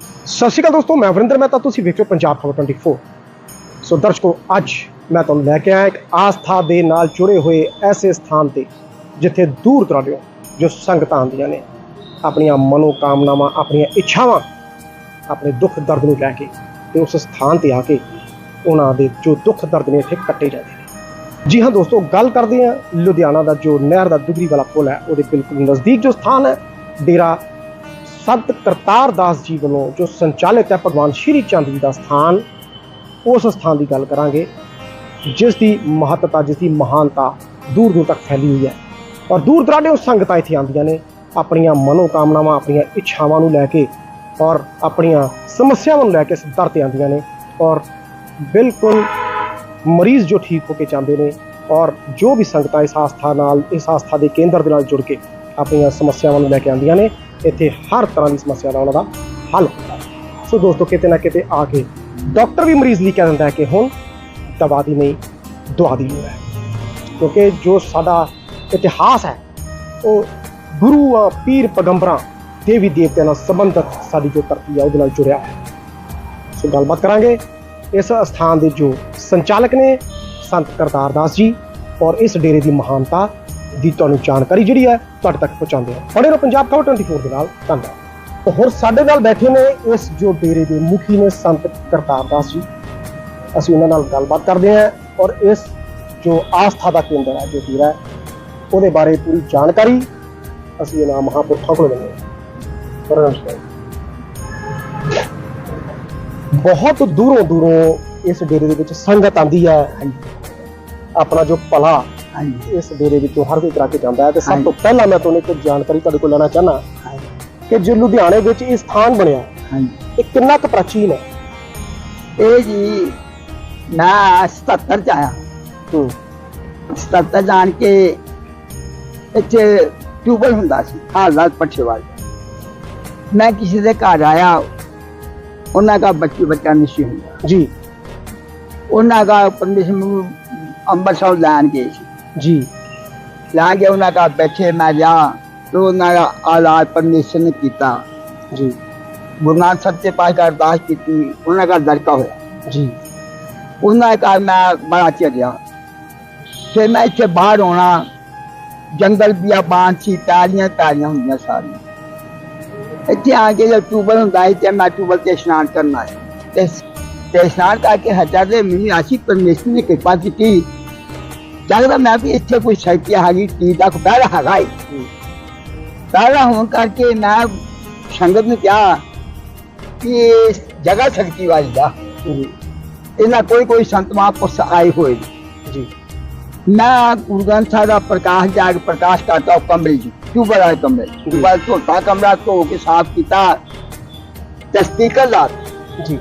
ਸਤਿ ਸ਼੍ਰੀ ਅਕਾਲ ਦੋਸਤੋ, ਮੈਂ ਵਰਿੰਦਰ ਮਹਿਤਾ ਤੁਸੀਂ ਵੇਖ ਰਹੇ ਹੋ ਪੰਜਾਬ ਖਬਰ 24 ਸੋ ਦਰਸ਼ਕੋ, ਅੱਜ ਮੈਂ ਤੁਹਾਨੂੰ ਲੈ ਕੇ ਆਇਆ ਇੱਕ ਆਸਥਾ ਦੇ ਨਾਲ ਜੁੜੇ ਹੋਏ ਐਸੇ ਸਥਾਨ ਤੇ, ਜਿੱਥੇ ਦੂਰ ਦਰਾਡਿਓ ਜੋ ਸੰਗਤਾਂ ਆਉਂਦੀਆਂ ਨੇ, ਆਪਣੀਆਂ ਮਨੋ ਕਾਮਨਾਵਾਂ ਆਪਣੀਆਂ ਇੱਛਾਵਾਂ, ਆਪਣੇ ਦੁੱਖ ਦਰਦ ਨੂੰ ਲੈ ਕੇ ਤੇ ਉਸ ਸਥਾਨ ਤੇ ਆ ਕੇ ਉਹਨਾਂ ਦੇ ਜੋ ਦੁੱਖ ਦਰਦ ਨੇ ਇੱਥੇ ਕੱਟੇ ਜਾਂਦੇ ਨੇ। ਜੀ ਹਾਂ ਦੋਸਤੋ, ਗੱਲ ਕਰਦੇ ਹਾਂ ਲੁਧਿਆਣਾ ਦਾ ਜੋ ਨਹਿਰ ਦਾ ਦੁਗਰੀ ਵਾਲਾ ਪੁਲ ਹੈ, ਉਹਦੇ ਬਿਲਕੁਲ ਨਜ਼ਦੀਕ ਜੋ ਸਥਾਨ ਹੈ, ਡੇਰਾ ਸੰਤ ਕਰਤਾਰ ਦਾਸ ਜੀ ਵੱਲੋਂ ਜੋ ਸੰਚਾਲਿਤ ਹੈ ਭਗਵਾਨ ਸ਼੍ਰੀ ਚੰਦ ਜੀ ਦਾ ਸਥਾਨ, ਉਸ ਸਥਾਨ ਦੀ ਗੱਲ ਕਰਾਂਗੇ, ਜਿਸ ਦੀ ਮਹੱਤਤਾ, ਜਿਸ ਦੀ ਮਹਾਨਤਾ ਦੂਰ ਦੂਰ ਤੱਕ ਫੈਲੀ ਹੋਈ ਹੈ। ਔਰ ਦੂਰ ਦਰਾਡੇ ਸੰਗਤਾਂ ਇੱਥੇ ਆਉਂਦੀਆਂ ਨੇ, ਆਪਣੀਆਂ ਮਨੋ ਕਾਮਨਾਵਾਂ ਆਪਣੀਆਂ ਇੱਛਾਵਾਂ ਨੂੰ ਲੈ ਕੇ ਔਰ ਆਪਣੀਆਂ ਸਮੱਸਿਆਵਾਂ ਨੂੰ ਲੈ ਕੇ ਇਸ ਤੇ ਆਉਂਦੀਆਂ ਨੇ। ਔਰ ਬਿਲਕੁਲ ਮਰੀਜ਼ ਜੋ ਠੀਕ ਹੋ ਕੇ ਜਾਂਦੇ ਨੇ ਔਰ ਜੋ ਵੀ ਸੰਗਤਾਂ ਇਸ ਆਸਥਾ ਨਾਲ, ਇਸ ਆਸਥਾ ਦੇ ਕੇਂਦਰ ਦੇ ਨਾਲ ਜੁੜ ਕੇ ਆਪਣੀਆਂ ਸਮੱਸਿਆਵਾਂ ਨੂੰ ਲੈ ਕੇ ਆਉਂਦੀਆਂ ਨੇ। ਇੱਥੇ ਹਰ ਤਰ੍ਹਾਂ ਦੀ ਸਮੱਸਿਆ ਦਾ ਉਹਨਾਂ ਦਾ ਹੱਲ ਹੁੰਦਾ ਹੈ। ਸੋ ਦੋਸਤੋ, ਕਿਤੇ ਨਾ ਕਿਤੇ ਆ ਕੇ ਡਾਕਟਰ ਵੀ ਮਰੀਜ਼ ਲਈ ਕਹਿ ਦਿੰਦਾ ਹੈ ਕਿ ਹੁਣ ਦਵਾ ਦੀ ਨਹੀਂ, ਦੁਆ ਦੀ ਲੋੜ ਹੈ। ਕਿਉਂਕਿ ਜੋ ਸਾਡਾ ਇਤਿਹਾਸ ਹੈ, ਉਹ ਗੁਰੂਆਂ, ਪੀਰ ਪੈਗੰਬਰਾਂ ਦੇਵੀ ਦੇਵਤਿਆਂ ਨਾਲ ਸੰਬੰਧਿਤ ਸਾਡੀ ਜੋ ਧਰਤੀ ਹੈ, ਉਹਦੇ ਨਾਲ ਜੁੜਿਆ ਹੈ। ਸੋ ਗੱਲਬਾਤ ਕਰਾਂਗੇ ਇਸ ਸਥਾਨ ਦੇ ਜੋ ਸੰਚਾਲਕ ਨੇ, ਸੰਤ ਕਰਤਾਰ ਦਾਸ ਜੀ ਔਰ ਇਸ ਡੇਰੇ ਦੀ ਮਹਾਨਤਾ ਦੀ ਤੁਹਾਨੂੰ ਜਾਣਕਾਰੀ ਜਿਹੜੀ ਹੈ ਤੁਹਾਡੇ ਤੱਕ ਪਹੁੰਚਾਉਂਦੇ ਹਾਂ। ਬਣੇ ਰਹੋ ਪੰਜਾਬ ਖਬਰ 24 ਦੇ ਨਾਲ ਧੰਨਵਾਦ। ਤਾਂ ਹੋਰ ਸਾਡੇ ਨਾਲ ਬੈਠੇ ਨੇ ਇਸ ਜੋ ਡੇਰੇ ਦੇ ਮੁਖੀ ਨੇ ਸੰਤ ਕਰਤਾਰ ਦਾਸ ਜੀ। ਅਸੀਂ ਉਹਨਾਂ ਨਾਲ ਗੱਲਬਾਤ ਕਰਦੇ ਹਾਂ ਔਰ ਇਸ ਜੋ ਆਸਥਾ ਦਾ ਕੇਂਦਰ ਹੈ ਜੋ ਡੇਰਾ ਉਹਦੇ ਬਾਰੇ ਪੂਰੀ ਜਾਣਕਾਰੀ ਅਸੀਂ ਇਹਨਾਂ ਮਹਾਂਪੁਰਖਾਂ ਕੋਲ ਲੈਂਦੇ ਹਾਂ। ਨਮਸਕਾਰ ਬਹੁਤ ਦੂਰੋਂ ਦੂਰੋਂ ਇਸ ਡੇਰੇ ਦੇ ਵਿੱਚ ਸੰਗਤ ਆਂਦੀ ਹੈ। ਆਪਣਾ ਜੋ ਭਲਾ ਹਾਂਜੀ। ਇਸ ਡੇਰੇ ਵਿੱਚੋਂ ਹਰ ਕੋਈ ਕਰਾ ਕੇ ਜਾਂਦਾ ਹੈ ਤੇ ਸਭ। ਤੋਂ ਪਹਿਲਾਂ ਮੈਂ ਤੁਹਾਨੂੰ ਇੱਕ ਜਾਣਕਾਰੀ ਤੁਹਾਡੇ ਕੋਲ ਲੈਣਾ ਚਾਹਨਾ ਕਿ ਜੋ ਲੁਧਿਆਣੇ ਵਿੱਚ ਇਹ ਸਥਾਨ ਬਣਿਆ ਹਾਂਜੀ। ਇਹ ਕਿੰਨਾ ਕੁ ਪ੍ਰਾਚੀਨ ਹੈ? ਇਹ ਜੀ ਮੈਂ 77 ਚ ਆਇਆ। ਹੂੰ। 77 ਜਾਣ ਕੇ ਇੱਥੇ ਟਿਊਬਲ ਹੁੰਦਾ ਸੀ ਹਾਲਤ ਪੱਠੇਵਾਲ ਮੈਂ ਕਿਸੇ ਦੇ ਘਰ ਆਇਆ ਉਹਨਾਂ ਦਾ ਬੱਚੀ ਬੱਚਾ ਨਹੀਂ ਸੀ ਹੁੰਦਾ। ਜੀ। ਉਹਨਾਂ ਦਾ ਪਰਮਿਸ਼ਨ ਅੰਮ੍ਰਿਤਸਰ ਲੈਣ ਗਏ ਸੀ। ਜੀ ਲੈ ਕੇ ਉਹਨਾਂ ਦਾ ਬੈਠੇ ਮੈਂ ਜਾ ਤੇ ਉਹਨਾਂ ਦਾ ਆਲਾਤ ਪਰਮਿਸ਼ਨ ਕੀਤਾ ਜੀ ਗੁਰੂ ਨਾਨਕ ਸੱਚੇ ਪਾਤਸ਼ਾਹ ਅਰਦਾਸ ਕੀਤੀ ਉਹਨਾਂ ਦਾ ਲੜਕਾ ਹੋਇਆ ਜੀ ਉਹਨਾਂ ਦਾ ਮੈਂ ਬੜਾ ਚਿਰ ਰਿਹਾ ਫਿਰ ਮੈਂ ਇੱਥੇ ਬਾਹਰ ਆਉਣਾ ਜੰਗਲ ਬਿਆਬਾਨ ਸੀ ਤਾਰੀਆਂ ਤਾਰੀਆਂ ਹੁੰਦੀਆਂ ਸਾਰੀਆਂ ਇੱਥੇ ਆ ਕੇ ਜਦ ਟੂਬਲ ਹੁੰਦਾ ਸੀ ਤੇ ਮੈਂ ਟੂਬਲ ਤੇ ਇਸ਼ਨਾਨ ਕਰਨਾ ਹੈ ਤੇ ਤੇ ਇਸ਼ਨਾਨ ਕਰਕੇ ਹਟਾ ਲੱਗਦਾ ਮੈਂ ਵੀ ਇੱਥੇ ਕੋਈ ਸ਼ਕਤੀ ਹੈਗੀ ਟੀ ਤੱਕ ਪਹਿਰਾ ਹੈਗਾ ਹੀ। ਪਹਿਰਾ ਹੋਣ ਕਰਕੇ ਮੈਂ ਸੰਗਤ ਨੂੰ ਕਿਹਾ ਕਿ ਜਗ੍ਹਾ ਸ਼ਕਤੀ ਵਾਲੀ ਦਾ ਇਹਨਾਂ ਕੋਈ ਕੋਈ ਸੰਤ ਮਹਾਂਪੁਰਸ਼ ਆਏ ਹੋਏ ਜੀ। ਮੈਂ ਗੁਰੂ ਗ੍ਰੰਥ ਸਾਹਿਬ ਦਾ ਪ੍ਰਕਾਸ਼ ਜਾਗ ਪ੍ਰਕਾਸ਼ ਕਰਤਾ ਉਹ ਕਮਰੇ ਜੀ ਟਿਊਬਲ ਵਾਲੇ ਕਮਰੇ ਟਿਊਬਲ ਧੋਤਾ ਕਮਰਾ ਧੋ ਕੇ ਸਾਫ਼ ਕੀਤਾ ਤੇ ਸਪੀਕਰ ਲਾ। ਜੀ।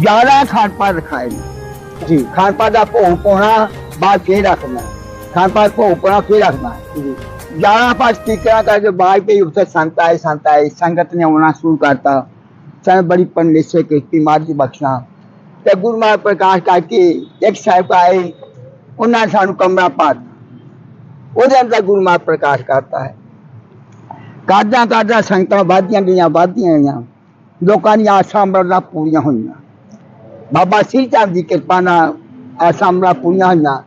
11 ਖਾਣ ਪਾਨ ਰਖਾਏ ਜੀ। ਖਾਣ ਪਾਨ ਦਾ ਭੋਗ ਪਾਉਣਾ ਬਾਅਦ ਫੇਰ ਰੱਖਣਾ ਖਾਣ ਪਾਨ ਭੋਗ ਪਾਉਣਾ ਫੇਰ ਰੱਖਣਾ ਜੀ 11 ਪਾਸ ਸਪੀਕਰਾਂ ਕਰਕੇ ਬਾਅਦ ਤੇ ਉੱਥੇ ਸੰਤ ਆਏ ਸੰਤ ਆਏ। ਸੰਗਤ ਨੇ ਆਉਣਾ ਸ਼ੁਰੂ ਕਰਤਾ। ਸਨ ਬੜੀ ਪਰਮੇਸ਼ਰ ਕਿਰਪੀ ਮਾਰ ਦੀ ਬਖਸ਼ਣਾ ਤੇ ਗੁਰੂ ਮਹਾਰਾਜ ਪ੍ਰਕਾਸ਼ ਕਰਕੇ ਇੱਕ ਸਾਹਿਬ ਆਏ। ਉਹਨਾਂ ਸਾਨੂੰ ਕਮਰਾ ਪਾ ਦਿੱਤਾ। ਉਹਦੇ ਅੰਦਰ ਗੁਰੂ ਮਹਾਰਾਜ ਪ੍ਰਕਾਸ਼ ਕਰਤਾ ਹੈ। ਕਾਦਾਂ ਕਾਦਾਂ ਸੰਗਤਾਂ ਵਾਧੀਆਂ ਗਈਆਂ ਵਾਧੀਆਂ ਗਈਆਂ। ਲੋਕਾਂ ਦੀਆਂ ਆਸਾਂ ਮਰਦਾਂ ਪੂਰੀਆਂ ਹੋਈਆਂ। ਬਾਬਾ ਸ੍ਰੀ ਚੰਦ ਦੀ ਕਿਰਪਾ ਨਾਲ ਆਸਾਂ ਮਰਨਾ ਪੂਰੀਆਂ ਹੋਈਆਂ।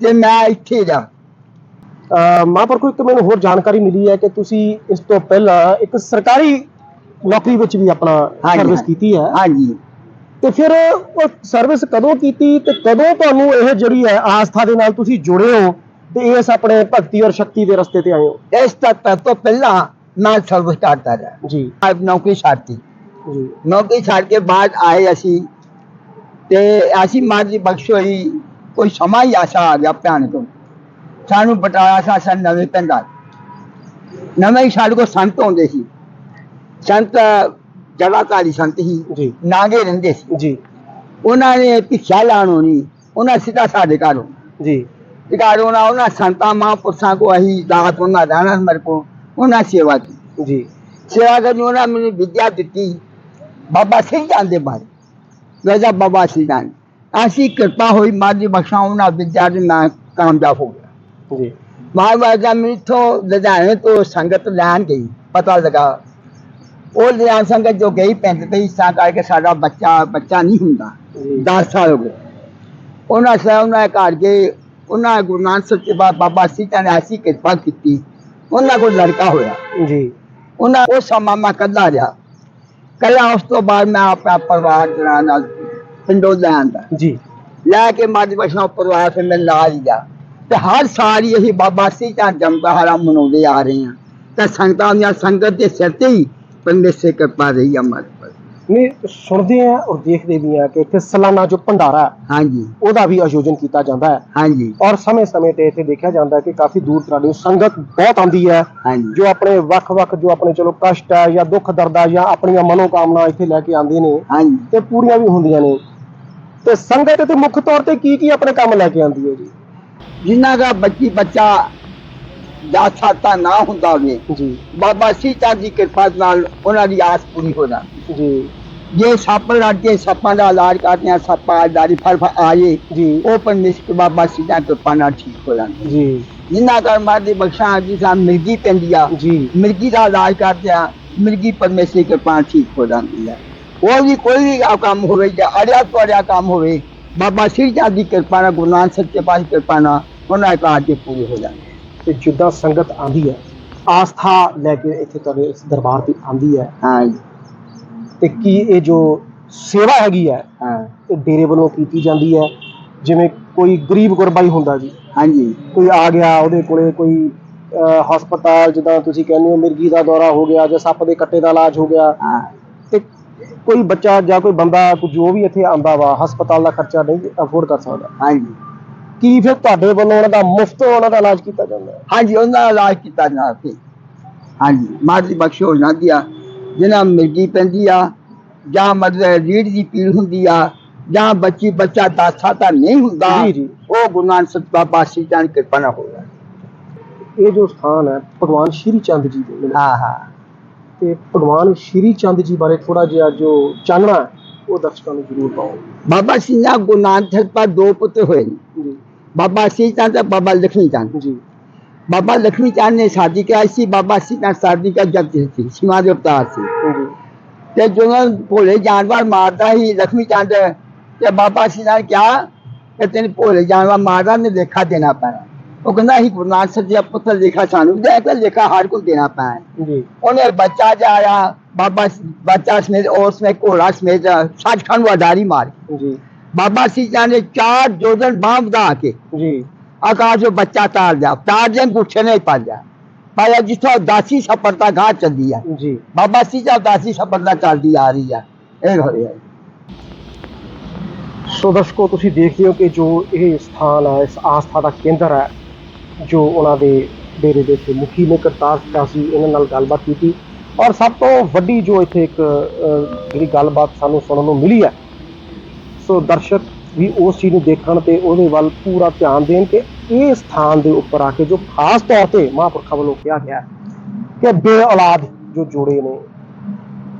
ਤੇ ਮੈਂ ਇੱਥੇ ਜਾ ਅਹ ਮਹਾਂਪੁਰਖੋ ਇੱਕ ਮੈਨੂੰ ਹੋਰ ਜਾਣਕਾਰੀ ਮਿਲੀ ਹੈ ਕਿ ਤੁਸੀਂ ਇਸ ਤੋਂ ਪਹਿਲਾਂ ਇੱਕ ਸਰਕਾਰੀ ਨੌਕਰੀ ਵਿੱਚ ਵੀ ਆਪਣਾ ਹਾਂਜੀ, ਸਰਵਿਸ। ਕੀਤੀ ਹੈ। ਹਾਂਜੀ। ਤੇ ਫਿਰ ਉਹ ਸਰਵਿਸ ਕਦੋਂ ਕੀਤੀ ਤੇ ਕਦੋਂ ਤੁਹਾਨੂੰ ਇਹ ਜਿਹੜੀ ਹੈ ਆਸਥਾ ਦੇ ਨਾਲ ਤੁਸੀਂ ਜੁੜੇ ਹੋ ਤੇ ਇਸ ਆਪਣੇ ਭਗਤੀ ਔਰ ਸ਼ਕਤੀ ਦੇ ਰਸਤੇ ਤੇ ਆਏ ਹੋ? ਇਸ ਤੱਕ ਤੋਂ ਪਹਿਲਾਂ ਮੈਂ ਸਰਵਿਸ ਕਰਦਾ ਰਿਹਾ। ਜੀ। ਮੈਂ ਨੌਕਰੀ ਛੱਡਤੀ ਜੀ। ਨੌਕਰੀ ਛੱਡ ਕੇ ਬਾਅਦ ਆਏ ਅਸੀਂ ਤੇ ਅਸੀਂ ਮਾਂ ਦੀ ਬਖਸ਼ ਹੋਈ ਕੋਈ ਸਮਾਂ ਹੀ ਆਸਾ ਆ ਗਿਆ ਭਿਆਨਕ ਸਾਨੂੰ ਬਟਾਇਆ ਸਾ ਸਨ ਨਵੇਂ ਪਿੰਡ ਆ। ਨਵੇਂ ਹੀ ਸਾਡੇ ਕੋਲ ਸੰਤ ਹੁੰਦੇ ਸੀ। ਸੰਤ ਜਗਾਕਾਰੀ ਸੰਤ ਹੀ ਜੀ। ਨਾਗੇ ਰਹਿੰਦੇ ਸੀ। ਜੀ। ਉਹਨਾਂ ਨੇ ਭਿੱਖਿਆ ਲਾਣ ਹੋਣੀ ਉਹਨਾਂ ਸਿੱਧਾ ਸਾਡੇ ਘਰ ਜੀ। ਤੇ ਘਰ ਆਉਣਾ ਉਹਨਾਂ ਸੰਤਾਂ ਮਹਾਂਪੁਰਸ਼ਾਂ ਕੋ ਅਸੀਂ ਦਾਤ ਉਹਨਾਂ ਰਹਿਣਾ ਮੇਰੇ ਕੋ ਉਹਨਾਂ ਸੇਵਾ ਕੀਤੀ। ਜੀ। ਸੇਵਾ ਕਰਨ ਉਹਨਾਂ ਮੈਨੂੰ ਵਿਦਿਆ ਦਿੱਤੀ। ਬਾਬਾ ਸਿੰਘ ਜਾਨ ਦੇ ਬਾਰੇ। ਰਾਜਾ ਬਾਬਾ ਸਿੰਘ ਜਾਨ ਐਸੀ ਕਿਰਪਾ ਹੋਈ ਮਾਦੀ ਬਖਸ਼ਾ ਉਹਨਾਂ ਦੇ ਮੈਂ ਕਾਮਯਾਬ ਹੋ ਗਿਆ। ਜੀ। ਮਹਾਰਾਜਾ ਤੋਂ ਲੁਧਿਆਣੇ ਤੋਂ ਸੰਗਤ ਲੈਣ ਗਈ ਪਤਾ ਲਗਾ ਉਹ ਲਿਆ ਸੰਗਤ ਜੋ ਗਈ ਪਿੰਡ ਤੇ ਇਸਾਂ ਕਰਕੇ ਸਾਡਾ ਬੱਚਾ ਬੱਚਾ ਨਹੀਂ ਹੁੰਦਾ ਜੀ। 10 ਸਾਲ ਹੋ ਗਏ। ਉਹਨਾਂ ਸਾਹਿਬ ਉਹਨਾਂ ਦੇ ਘਰ ਗਏ ਉਹਨਾਂ ਗੁਰੂ ਨਾਨਕ ਸੱਚੇ ਬਾਬਾ ਸੀਤਾ ਨੇ ਐਸੀ ਕਿਰਪਾ ਕੀਤੀ ਉਹਨਾਂ ਕੋਲ ਲੜਕਾ ਹੋਇਆ। ਜੀ। ਉਹਨਾਂ ਉਹ ਸਮਾਂ ਮੈਂ ਕੱਲਾ ਰਿਹਾ। ਕੱਲਾ ਉਸ ਤੋਂ ਬਾਅਦ ਮੈਂ ਆਪਣਾ ਪਰਿਵਾਰ ਜਣਾ ਨਾਲ ਪਿੰਡੋਂ ਲੈ ਆਂਦਾ। ਜੀ। ਲੈ ਕੇ ਮਾਦੀ ਬਸ਼ਾ ਪਰਿਵਾਰ ਫਿਰ ਮੈਂ ਨਾਲ ਹੀ ਗਿਆ ਤੇ ਹਰ ਸਾਲ ਹੀ ਅਸੀਂ ਬਾਬਾ ਸੀਤਾ ਜੰਮਦਹਾਰਾ ਮਨਾਉਂਦੇ ਆ ਰਹੇ ਹਾਂ। ਤੇ ਸੰਗਤਾਂ ਦੀਆਂ ਸੰਗਤ ਦੇ ਸਿਰ ਤੇ ਹੀ ਪਰਮੇਸ਼ਰ ਕਿਰਪਾ ਰਹੀ ਪਰ ਨਹੀਂ ਸੁਣਦੇ ਆ ਔਰ ਦੇਖਦੇ ਵੀ ਆ ਕਿ ਇੱਥੇ ਸਾਲਾਨਾ ਜੋ ਭੰਡਾਰਾ ਹੈ, ਹਾਂਜੀ। ਉਹਦਾ ਵੀ ਆਯੋਜਨ ਕੀਤਾ ਜਾਂਦਾ ਹੈ। ਹਾਂਜੀ। ਔਰ ਸਮੇਂ-ਸਮੇਂ ਤੇ ਇੱਥੇ ਦੇਖਿਆ ਜਾਂਦਾ ਹੈ ਕਿ ਕਾਫੀ ਦੂਰ ਦਰਾਡੇ ਸੰਗਤ ਬਹੁਤ ਆਉਂਦੀ ਹੈ। ਹਾਂਜੀ। ਜੋ ਆਪਣੇ ਵੱਖ-ਵੱਖ ਜੋ ਆਪਣੇ ਚਲੋ ਕਸ਼ਟ ਹੈ ਜਾਂ ਦੁੱਖ ਦਰਦ ਹੈ ਜਾਂ ਆਪਣੀਆਂ ਮਨੋਕਾਮਨਾ ਇੱਥੇ ਲੈ ਕੇ ਆਉਂਦੇ ਨੇ ਹਾਂਜੀ। ਤੇ ਪੂਰੀਆਂ ਵੀ ਹੁੰਦੀਆਂ ਨੇ। ਤੇ ਸੰਗਤ ਤੇ ਮੁੱਖ ਤੌਰ ਤੇ ਕੀ ਕੀ ਆਪਣੇ ਕੰਮ ਲੈ ਕੇ ਆਉਂਦੀ ਹੈ ਜੀ? ਜਿਨ੍ਹਾਂ ਦਾ ਬੱਚੀ ਬੱਚਾ ਦਾ ਸਾਤਾ ਨਾ ਹੁੰਦਾ ਹੋਵੇ ਜੀ। ਬਾਬਾ ਸੀਤਾ ਦੀ ਕਿਰਪਾ ਨਾਲ ਉਹਨਾਂ ਦੀ ਆਸ ਪੂਰੀ ਹੋ ਜਾਂਦੀ। ਜੀ। ਜੇ ਸੱਪ ਲੜ ਕੇ ਸੱਪਾਂ ਦਾ ਇਲਾਜ ਕਰਦੇ ਆ ਸੱਪਾਂ ਦਾੜੀ ਫੜ ਫੜ ਆਏ ਜੀ। ਉਹ ਪਰਮੇਸ਼ਰ ਬਾਬਾ ਦੀ ਕਿਰਪਾ ਨਾਲ ਠੀਕ ਹੋ ਜਾਂਦੇ। ਜੀ। ਜਿਨ੍ਹਾਂ ਕਰ ਮਾਦੀ ਬਖਸ਼ਾਂ ਦੀ ਸਾਂ ਮਿਰਗੀ ਪੈਂਦੀ ਆ। ਜੀ। ਮਿਰਗੀ ਦਾ ਇਲਾਜ ਕਰਦੇ ਆ ਮਿਰਗੀ ਪਰਮੇਸ਼ਰ ਕਿਰਪਾ ਨਾਲ ਠੀਕ ਹੋ ਜਾਂਦੀ ਹੈ ਉਹ ਵੀ ਕੋਈ ਵੀ ਆ ਕੰਮ ਹੋਵੇ ਜਾਂ ਅੜਿਆ ਤੋੜਿਆ ਕੰਮ ਹੋਵੇ ਬਾਬਾ ਸੀਤਾ ਦੀ ਕਿਰਪਾ ਨਾਲ ਗੁਰੂ ਨਾਨਕ ਸੱਚੇ ਪਾਤਸ਼ਾਹ ਦੀ ਕਿਰਪਾ ਨਾਲ ਉਹਨਾਂ ਦੇ ਕਾਰਜ ਪੂਰੇ ਹੋ ਜਾਂਦੇ ਤੇ ਜਿੱਦਾਂ ਸੰਗਤ ਆਂਦੀ ਹੈ ਆਸਥਾ ਲੈ ਕੇ ਇੱਥੇ ਤੁਹਾਡੇ ਇਸ ਦਰਬਾਰ ਤੇ ਆਂਦੀ ਹੈ ਹਾਂ ਤੇ ਕੀ ਇਹ ਜੋ ਸੇਵਾ ਹੈਗੀ ਹੈ ਹਾਂ। ਇਹ ਡੇਰੇ ਵੱਲੋਂ ਕੀਤੀ ਜਾਂਦੀ ਹੈ? ਜਿਵੇਂ ਕੋਈ ਗਰੀਬ ਗੁਰਬਾਈ ਹੁੰਦਾ ਜੀ। ਹਾਂਜੀ। ਕੋਈ ਆ ਗਿਆ ਉਹਦੇ ਕੋਲੇ ਕੋਈ ਅਹ, ਹਸਪਤਾਲ ਜਿੱਦਾਂ ਤੁਸੀਂ ਕਹਿੰਦੇ ਹੋ ਮਿਰਗੀ ਦਾ ਦੌਰਾ ਹੋ ਗਿਆ ਜਾਂ ਸੱਪ ਦੇ ਕੱਟੇ ਦਾ ਇਲਾਜ ਹੋ ਗਿਆ। ਹਾਂ। ਤੇ ਕੋਈ ਬੱਚਾ ਜਾਂ ਕੋਈ ਬੰਦਾ ਕੋਈ ਜੋ ਵੀ ਇੱਥੇ ਆਂਦਾ ਵਾ ਹਸਪਤਾਲ ਦਾ ਖਰਚਾ ਨਹੀਂ ਅਫੋਰਡ ਕਰ ਸਕਦਾ। ਹਾਂਜੀ। ਕੀ ਫਿਰ ਤੁਹਾਡੇ ਵੱਲੋਂ ਉਹਨਾਂ ਦਾ ਮੁਫਤ ਉਹਨਾਂ ਦਾ ਇਲਾਜ ਕੀਤਾ ਜਾਂਦਾ ਹੈ? ਹਾਂਜੀ ਉਹਨਾਂ ਦਾ ਇਲਾਜ ਕੀਤਾ ਜਾਂਦਾ ਸੀ ਹਾਂਜੀ। ਮਾਰਦੀ ਬਖਸ਼ ਹੋ ਜਾਂਦੀ ਆ। ਜਿਹਨਾਂ ਮਿਰਗੀ ਪੈਂਦੀ ਆ ਜਾਂ ਮਤਲਬ ਰੀੜ ਦੀ ਪੀੜ ਹੁੰਦੀ ਆ ਜਾਂ ਬੱਚੀ ਬੱਚਾ ਦਾਸਾ ਤਾਂ ਨਹੀਂ ਹੁੰਦਾ। ਉਹ ਗੁਰੂ ਨਾਨਕ ਸੱਚ ਬਾਬਾ ਸੀ ਜਾਨ ਕਿਰਪਾ ਨਾਲ ਹੋਇਆ ਇਹ ਜੋ ਸਥਾਨ ਹੈ ਭਗਵਾਨ ਸ਼੍ਰੀ ਚੰਦ ਜੀ ਦੇ। ਹਾਂ ਹਾਂ। ਤੇ ਭਗਵਾਨ ਸ਼੍ਰੀ ਚੰਦ ਜੀ ਬਾਰੇ ਥੋੜਾ ਜਿਹਾ ਜੋ ਚਾਨਣਾ ਉਹ ਦਰਸ਼ਕਾਂ ਨੂੰ ਜ਼ਰੂਰ ਪਾਓ। ਬਾਬਾ ਸਿੰਘ ਜੀ ਗੁਰੂ ਨਾਨਕ ਸੱਚ ਪਰ ਦੋ ਪੁੱਤਰ ਹੋਏ ਨੇ। ਜੀ। ਬਾਬਾ ਸੀ ਚੰਦ ਤੇ ਬਾਬਾ ਲక్ష్ਮੀ ਚੰਦ। ਜੀ। बाबा लक्ष्मी चाँद ने शादी करा इसी बाबा सीना शादी का जग थी सीमा देवता से ते जो भोले जानवर मारता ही लक्ष्मी चाँद ते बाबा सीना क्या तेन भोले जानवर मारदा ने देखा देना पैना ਉਹ ਕਹਿੰਦਾ ਅਸੀਂ ਗੁਰੂ ਨਾਨਕ ਸਾਹਿਬ ਜੀ ਦਾ ਪੁੱਤਰ ਲਿਖਾ ਸਾਨੂੰ ਦੇਖ ਕੇ ਲਿਖਾ ਹਰ ਕੋ ਦੇਣਾ ਪੈਣਾ ਜੀ ਉਹਨੇ ਬੱਚਾ ਜਾਇਆ ਬਾਬਾ ਬੱਚਾ ਸਮੇਤ ਉਸ ਨੇ ਘੋੜਾ ਸਮੇਤ ਸੱਚ ਖਾਨ ਵਾਦਾਰੀ ਮਾਰੀ ਜੀ ਬਾਬਾ ਸੀ ਜਾਨੇ ਚਾਰ ਜੋਦਨ ਬਾਂਵ ਦਾ ਕੇ ਜੀ ਆਕਾਸ਼ ਜੋ ਬੱਚਾ ਤਾਰ ਦਿਆ ਤਾਰ ਦੇ ਗੁੱਛੇ ਨਹੀਂ ਪਾ ਜਾ। ਪਾਇਆ ਜਿੱਥੋਂ ਦਾਸੀ ਸਫਰਤਾ ਘਾਟ ਚੱਲਦੀ ਆ। ਜੀ। ਬਾਬਾ ਸੀ ਜੀ ਦਾਸੀ ਸਫਰਤਾ ਚੱਲਦੀ ਆ ਰਹੀ ਆ। ਇਹ ਹੋਇਆ। ਸੋ ਦਰਸ਼ਕੋ ਤੁਸੀਂ ਦੇਖਦੇ ਹੋ ਕਿ ਜੋ ਇਹ ਸਥਾਨ ਹੈ ਇਸ ਆਸਥਾ ਦਾ ਕੇਂਦਰ ਹੈ ਜੋ ਉਹਨਾਂ ਦੇ ਡੇਰੇ ਦੇ ਇੱਥੇ ਮੁਖੀ ਨੇ ਕਰਤਾਰ ਸਿੰਘ ਸੀ ਇਹਨਾਂ ਨਾਲ ਗੱਲਬਾਤ ਕੀਤੀ। ਔਰ ਸਭ ਤੋਂ ਵੱਡੀ ਜੋ ਇੱਥੇ ਇੱਕ ਜਿਹੜੀ ਗੱਲਬਾਤ ਸਾਨੂੰ ਸੁਣਨ ਨੂੰ ਮਿਲੀ ਹੈ ਸੋ ਦਰਸ਼ਕ ਵੀ ਉਸ ਚੀਜ਼ ਨੂੰ ਦੇਖਣ ਤੇ ਉਹਦੇ ਵੱਲ ਪੂਰਾ ਧਿਆਨ ਦੇਣ ਕਿ ਇਹ ਸਥਾਨ ਦੇ ਉੱਪਰ ਆ ਕੇ ਜੋ ਖਾਸ ਤੌਰ ਤੇ ਮਹਾਂਪੁਰਖਾਂ ਵੱਲੋਂ ਕਿਹਾ ਗਿਆ ਕਿ ਬੇ ਔਲਾਦ ਜੋ ਜੋੜੇ ਨੇ,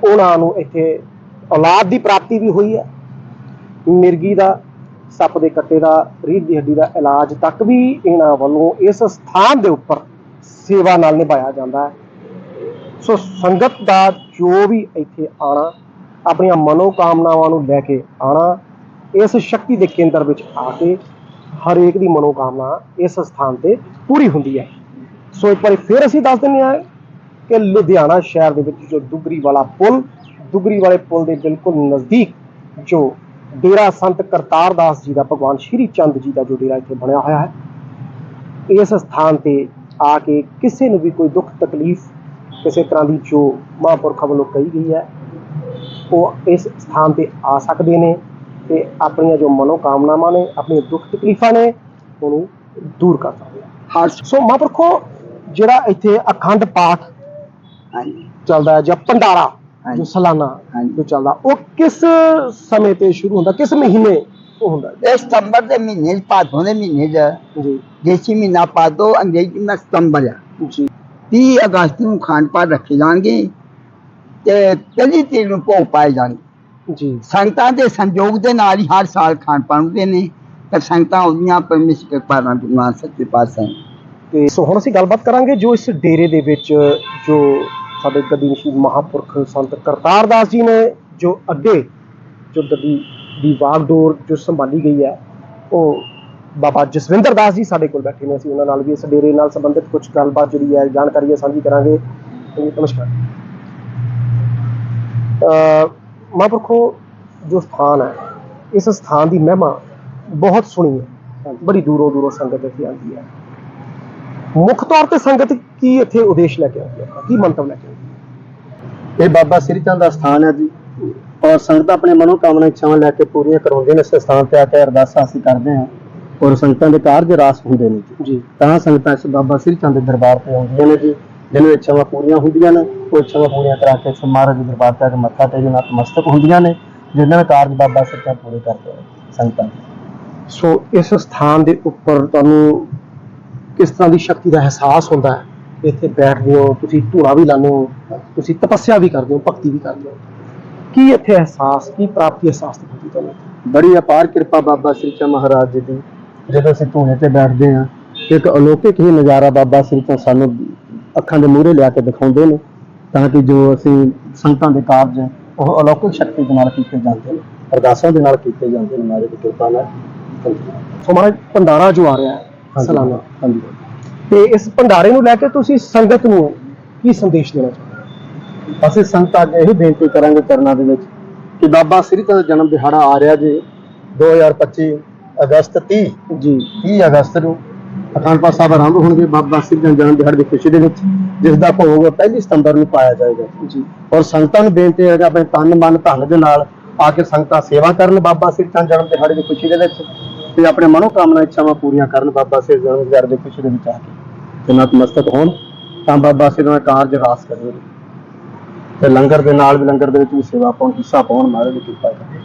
ਉਹਨਾਂ ਨੂੰ ਇੱਥੇ ਔਲਾਦ ਦੀ ਪ੍ਰਾਪਤੀ ਵੀ ਹੋਈ ਹੈ। ਮਿਰਗੀ ਦਾ, ਸੱਪ ਦੇ ਕੱਟੇ ਦਾ ਰੀੜ ਦੀ ਹੱਡੀ ਦਾ ਇਲਾਜ ਤੱਕ ਵੀ ਇਹਨਾਂ ਵੱਲੋਂ ਇਸ ਸਥਾਨ ਦੇ ਉੱਪਰ ਸੇਵਾ ਨਾਲ ਨਿਭਾਇਆ ਜਾਂਦਾ ਹੈ। ਸੋ ਸੰਗਤ ਦਾ ਜੋ ਵੀ ਇੱਥੇ ਆਣਾ ਆਪਣੀਆਂ ਮਨੋਕਾਮਨਾਵਾਂ ਨੂੰ ਲੈ ਕੇ ਆਣਾ ਇਸ ਸ਼ਕਤੀ ਦੇ ਕੇਂਦਰ ਵਿੱਚ ਆ ਕੇ ਹਰੇਕ ਦੀ ਮਨੋਕਾਮਨਾ ਇਸ ਸਥਾਨ ਤੇ ਪੂਰੀ ਹੁੰਦੀ ਹੈ। ਸੋ ਇੱਕ ਵਾਰੀ ਫਿਰ ਅਸੀਂ ਦੱਸ ਦਿੰਦੇ ਹਾਂ ਕਿ ਲੁਧਿਆਣਾ ਸ਼ਹਿਰ ਦੇ ਵਿੱਚ ਜੋ ਦੁਗਰੀ ਵਾਲਾ ਪੁਲ ਦੁਗਰੀ ਵਾਲੇ ਪੁਲ ਦੇ ਬਿਲਕੁਲ ਨਜ਼ਦੀਕ ਜੋ ਡੇਰਾ ਸੰਤ ਕਰਤਾਰ ਦਾਸ ਜੀ ਦਾ ਭਗਵਾਨ ਸ਼੍ਰੀ ਚੰਦ ਜੀ ਦਾ ਜੋ ਡੇਰਾ ਇੱਥੇ ਬਣਿਆ ਹੋਇਆ ਹੈ, ਇਸ ਸਥਾਨ ਤੇ ਆ ਕੇ ਕਿਸੇ ਨੂੰ ਵੀ ਕੋਈ ਦੁੱਖ, ਤਕਲੀਫ, ਕਿਸੇ ਤਰ੍ਹਾਂ ਦੀ ਜੋ ਮਹਾਂਪੁਰਖਾਂ ਵੱਲੋਂ ਕਹੀ ਗਈ ਹੈ, ਉਹ ਇਸ ਸਥਾਨ ਤੇ ਆ ਸਕਦੇ ਨੇ। ਤੇ ਆਪਣੀਆਂ ਜੋ ਮਨੋਕਾਮਨਾਵਾਂ ਨੇ ਆਪਣੀਆਂ ਦੁੱਖ ਤਕਲੀਫਾਂ ਨੇ ਉਹਨੂੰ ਦੂਰ ਕਰ ਸਕਦੇ ਹਰ ਸੋ ਮਹਾਂਪੁਰਖੋ ਜਿਹੜਾ ਇੱਥੇ ਅਖੰਡ ਪਾਠ ਹਾਂਜੀ। ਚੱਲਦਾ ਹੈ ਜਾਂ ਭੰਡਾਰਾ। ਜੋ ਸਾਲਾਨਾ। ਜੋ ਚੱਲਦਾ ਉਹ ਕਿਸ ਸਮੇਂ ਤੇ ਸ਼ੁਰੂ ਹੁੰਦਾ ਕਿਸ ਮਹੀਨੇ ਉਹ ਹੁੰਦਾ ਇਹ ਸਤੰਬਰ ਦੇ ਮਹੀਨੇ ਚ ਭਾਦੋਂ ਦੇ ਮਹੀਨੇ ਚ। ਜੀ। ਦੇਸੀ ਮਹੀਨਾ ਭਾਦੋ ਅੰਗਰੇਜ਼ੀ ਮਹੀਨਾ ਸਤੰਬਰ ਆ। ਜੀ। 30 ਅਗਸਤ ਨੂੰ ਖਾਣ ਪਾਨ ਰੱਖੇ ਜਾਣਗੇ ਤੇ ਪਹਿਲੀ ਤਰੀਕ ਨੂੰ ਭੋਗ ਪਾਏ ਜਾਣਗੇ। ਜੀ। ਸੰਗਤਾਂ ਦੇ ਸੰਯੋਗ ਦੇ ਨਾਲ ਹੀ ਹਰ ਸਾਲ ਖਾਣ ਪਾਨ ਹੁੰਦੇ ਨੇ ਤੇ ਸੰਗਤਾਂ ਉਹਦੀਆਂ ਪਰਮੇਸ਼ਰ ਕਿਰਪਾ ਨਾਲ ਗੁਰੂ ਸੱਚੇ ਪਾਤਸ਼ਾਹ ਤੇ ਸੋ ਹੁਣ ਅਸੀਂ ਗੱਲਬਾਤ ਕਰਾਂਗੇ ਜੋ ਇਸ ਡੇਰੇ ਦੇ ਵਿੱਚ ਜੋ ਸਾਡੇ ਗੱਦੀ ਨਸ਼ੀਨ ਮਹਾਪੁਰਖ ਸੰਤ ਕਰਤਾਰ ਦਾਸ ਜੀ ਨੇ ਜੋ ਅੱਗੇ ਜੋ ਗੱਦੀ ਦੀ ਵਾਗਡੋਰ ਜੋ ਸੰਭਾਲੀ ਗਈ ਹੈ ਉਹ ਬਾਬਾ ਜਸਵਿੰਦਰ ਦਾਸ ਜੀ ਸਾਡੇ ਕੋਲ ਬੈਠੇ ਨੇ। ਅਸੀਂ ਉਹਨਾਂ ਨਾਲ ਵੀ ਇਸ ਡੇਰੇ ਨਾਲ ਸੰਬੰਧਿਤ ਕੁਝ ਗੱਲਬਾਤ ਜਿਹੜੀ ਹੈ ਜਾਣਕਾਰੀ ਸਾਂਝੀ ਕਰਾਂਗੇ। ਨਮਸਕਾਰ। ਅ ਮਹਾਂਪੁਰਖੋ ਜੋ ਸਥਾਨ ਹੈ ਇਸ ਸਥਾਨ ਦੀ ਮਹਿਮਾ ਬਹੁਤ ਸੁਣੀ ਹੈ। ਬੜੀ ਦੂਰੋਂ ਦੂਰੋਂ ਸੰਗਤ ਇੱਥੇ ਆਉਂਦੀ ਹੈ। ਮੁੱਖ ਤੌਰ ਤੇ ਸੰਗਤ ਕੀ ਇੱਥੇ ਉਦੇਸ਼ ਲੈ ਕੇ ਆਉਂਦੀ ਹੈ? ਕੀ ਮੰਤਵ ਲੈ ਕੇ ਆਉਂਦੀ ਹੈ? ਇਹ ਬਾਬਾ ਸ੍ਰੀ ਚੰਦ ਦਾ ਸਥਾਨ ਹੈ ਜੀ। ਔਰ ਸੰਗਤਾਂ ਆਪਣੇ ਮਨੋ ਕਾਮਨਾ ਇੱਛਾਵਾਂ ਲੈ ਕੇ ਪੂਰੀਆਂ ਕਰਵਾਉਂਦੇ ਨੇ ਇਸ ਸਥਾਨ ਤੇ ਆ ਕੇ ਅਰਦਾਸਾਂ ਅਸੀਂ ਕਰਦੇ ਹਾਂ। ਔਰ ਸੰਗਤਾਂ ਦੇ ਕਾਰਜ ਰਾਸ ਹੁੰਦੇ ਨੇ ਜੀ। ਜੀ। ਤਾਂ ਸੰਗਤਾਂ ਇਸ ਬਾਬਾ ਸ੍ਰੀ ਚੰਦ ਦੇ ਦਰਬਾਰ ਤੇ ਆਉਂਦੀਆਂ ਨੇ ਜੀ। ਜਿਹਨਾਂ ਇੱਛਾਵਾਂ ਪੂਰੀਆਂ ਹੁੰਦੀਆਂ ਨੇ ਉਹ ਇੱਛਾਵਾਂ ਪੂਰੀਆਂ ਕਰਾ ਕੇ ਇਸ ਮਹਾਰਾਜ ਦੇ ਦਰਬਾਰ ਤੇ ਆ ਕੇ ਮੱਥਾ ਟੇਕ ਨਤਮਸਤਕ ਹੁੰਦੀਆਂ ਨੇ ਜਿਨ੍ਹਾਂ ਦੇ ਕਾਰਜ ਬਾਬਾ ਸ੍ਰੀ ਚੰਦ ਪੂਰੇ ਕਰਦੇ ਨੇ ਸੰਗਤਾਂ ਦੇ। ਸੋ ਇਸ ਸਥਾਨ ਦੇ ਉੱਪਰ ਤੁਹਾਨੂੰ ਕਿਸ ਤਰ੍ਹਾਂ ਦੀ ਸ਼ਕਤੀ ਦਾ ਅਹਿਸਾਸ ਹੁੰਦਾ ਹੈ? ਇੱਥੇ ਬੈਠਦੇ ਹੋ ਤੁਸੀਂ ਧੂਣਾ ਵੀ ਲਾਉਂਦੇ ਹੋ ਤੁਸੀਂ ਤਪੱਸਿਆ ਵੀ ਕਰਦੇ ਹੋ ਭਗਤੀ ਵੀ ਕਰਦੇ ਹੋ। ਕੀ ਇੱਥੇ ਅਹਿਸਾਸ ਕੀ ਪ੍ਰਾਪਤੀ ਅਹਿਸਾਸ ਦੀ ਹੁੰਦੀ ਤੁਹਾਨੂੰ? ਬੜੀ ਅਪਾਰ ਕਿਰਪਾ ਬਾਬਾ ਸ੍ਰੀ ਚੰਦ ਮਹਾਰਾਜ ਜੀ ਦੀ। ਜਦੋਂ ਅਸੀਂ ਧੂਣੇ ਤੇ ਬੈਠਦੇ ਹਾਂ ਇੱਕ ਅਲੌਕਿਕ ਹੀ ਨਜ਼ਾਰਾ ਬਾਬਾ ਸ੍ਰੀ ਚੰਦ ਸਾਨੂੰ ਅੱਖਾਂ ਦੇ ਮੂਹਰੇ ਲਿਆ ਕੇ ਦਿਖਾਉਂਦੇ ਨੇ ਤਾਂ ਕਿ ਜੋ ਅਸੀਂ ਸੰਗਤਾਂ ਦੇ ਕਾਰਜ ਉਹ ਅਲੌਕਿਕ ਸ਼ਕਤੀ ਦੇ ਨਾਲ ਕੀਤੇ ਜਾਂਦੇ ਨੇ ਅਰਦਾਸਾਂ ਦੇ ਨਾਲ ਕੀਤੇ ਜਾਂਦੇ ਨੇ ਦੀ ਕਿਰਪਾ ਨਾਲ। ਸੋ ਮਹਾਰਾਜ ਭੰਡਾਰਾ ਜੋ ਆ ਰਿਹਾ ਹੈ ਸਾਲਾਨਾ ਹਾਂਜੀ। ਤੇ ਇਸ ਭੰਡਾਰੇ ਨੂੰ ਲੈ ਕੇ ਤੁਸੀਂ ਸੰਗਤ ਨੂੰ ਕੀ ਸੰਦੇਸ਼ ਦੇਣਾ ਚਾਹੁੰਦੇ ਹੋ? ਅਸੀਂ ਸੰਗਤਾਂ ਅੱਗੇ ਇਹੀ ਬੇਨਤੀ ਕਰਾਂਗੇ ਚਰਨਾਂ ਦੇ ਵਿੱਚ ਕਿ ਬਾਬਾ ਸ੍ਰੀ ਦਾ ਜਨਮ ਦਿਹਾੜਾ ਆ ਰਿਹਾ ਜੀ 2025 ਅਗਸਤ 30 ਜੀ। 30 ਅਗਸਤ ਨੂੰ ਅਖੰਡ ਪਾਠ ਸਾਹਿਬ ਆਰੰਭ ਹੋਣਗੇ ਬਾਬਾ ਸ੍ਰੀ ਚੰਦ ਜਨਮ ਦਿਹਾੜੇ ਦੀ ਖੁਸ਼ੀ ਦੇ ਵਿੱਚ ਜਿਸ ਦਾ ਭੋਗ 1 ਸਤੰਬਰ ਨੂੰ ਪਾਇਆ ਜਾਏਗਾ। ਜੀ। ਔਰ ਸੰਗਤਾਂ ਨੂੰ ਬੇਨਤੀ ਹੈ ਕਿ ਆਪਣੇ ਤਨ ਮਨ ਧਨ ਦੇ ਨਾਲ ਆ ਕੇ ਸੰਗਤਾਂ ਸੇਵਾ ਕਰਨ ਬਾਬਾ ਸ੍ਰੀ ਚੰਦ ਜਨਮ ਦਿਹਾੜੇ ਦੀ ਖੁਸ਼ੀ ਦੇ ਵਿੱਚ ਤੇ ਆਪਣੇ ਮਨੋ ਕਾਮਨਾ ਇੱਛਾਵਾਂ ਪੂਰੀਆਂ ਕਰਨ ਬਾਬਾ ਸ੍ਰੀ ਜਨਮ ਦਿਹਾੜੇ ਦੀ ਖੁਸ਼ੀ ਦੇ ਵਿੱਚ ਆ ਕੇ। ਤੇ ਨਤਮਸਤਕ ਹੋਣ ਤਾਂ ਬਾਬਾ ਸ੍ਰੀ ਦਾ ਕਾਰਜ ਰਾਸ ਕਰੇ। ਤੇ ਲੰਗਰ ਦੇ ਨਾਲ ਵੀ ਲੰਗਰ ਦੇ ਵਿੱਚ ਵੀ ਸੇਵਾ ਪਾਉਣ ਹਿੱਸਾ ਪਾਉਣ ਮਹਾਰਾਜ ਦੀ ਕਿਰਪਾ ਕਰੇ।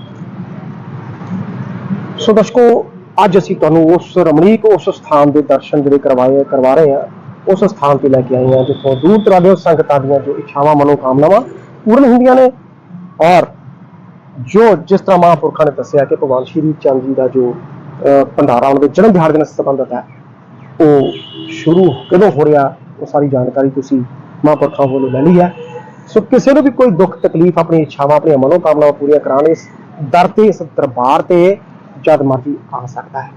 ਸੋ ਦਰਸ਼ਕੋ ਅੱਜ ਅਸੀਂ ਤੁਹਾਨੂੰ ਉਸ ਰਮਣੀਕ ਉਸ ਸਥਾਨ ਦੇ ਦਰਸ਼ਨ ਜਿਹੜੇ ਕਰਵਾਏ ਕਰਵਾ ਰਹੇ ਹਾਂ ਉਸ ਸਥਾਨ ਤੇ ਲੈ ਕੇ ਆਏ ਹਾਂ ਜਿੱਥੋਂ ਦੂਰ ਦਰਾਡੇ ਸੰਗਤਾਂ ਦੀਆਂ ਜੋ ਇੱਛਾਵਾਂ ਮਨੋਕਾਮਨਾਵਾਂ ਪੂਰਨ ਹੁੰਦੀਆਂ ਨੇ ਔਰ ਜੋ ਜਿਸ ਤਰ੍ਹਾਂ ਮਹਾਂਪੁਰਖਾਂ ਨੇ ਦੱਸਿਆ ਕਿ ਭਗਵਾਨ ਸ਼੍ਰੀ ਚੰਦ ਜੀ ਦਾ ਜੋ ਅਹ, ਭੰਡਾਰਾ ਉਹਨਾਂ ਦੇ ਜਨਮ ਦਿਹਾੜੇ ਦੇ ਨਾਲ ਸੰਬੰਧਿਤ ਹੈ ਉਹ ਸ਼ੁਰੂ ਕਦੋਂ ਹੋ ਰਿਹਾ ਉਹ ਸਾਰੀ ਜਾਣਕਾਰੀ ਤੁਸੀਂ ਮਹਾਂਪੁਰਖਾਂ ਵੱਲੋਂ ਲੈ ਲਈ ਹੈ। ਸੋ ਕਿਸੇ ਨੂੰ ਵੀ ਕੋਈ ਦੁੱਖ ਤਕਲੀਫ ਆਪਣੀ ਇੱਛਾਵਾਂ ਆਪਣੀਆਂ ਮਨੋਕਾਮਨਾਵਾਂ ਪੂਰੀਆਂ ਕਰਾਉਣ ਇਸ ਦਰ ਤੇ ਇਸ ਦਰਬਾਰ ਤੇ ਜਦ ਮਰਜ਼ੀ ਆ ਸਕਦਾ ਹੈ।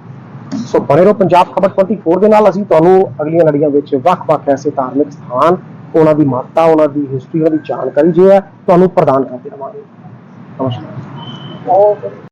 ਸੋ ਬਣੇ ਰਹੋ ਪੰਜਾਬ ਖਬਰ 24 ਦੇ ਨਾਲ। ਅਸੀਂ ਤੁਹਾਨੂੰ ਅਗਲੀਆਂ ਲੜੀਆਂ ਵਿੱਚ ਵੱਖ-ਵੱਖ ਐਸੇ ਧਾਰਮਿਕ ਸਥਾਨ, ਉਹਨਾਂ ਦੀ ਮਾਤਾ, ਉਹਨਾਂ ਦੀ ਹਿਸਟਰੀ ਉਹਨਾਂ ਦੀ ਜਾਣਕਾਰੀ ਜੋ ਹੈ, ਤੁਹਾਨੂੰ ਪ੍ਰਦਾਨ ਕਰਦੇ ਰਵਾਂਗੇ। ਨਮਸਕਾਰ।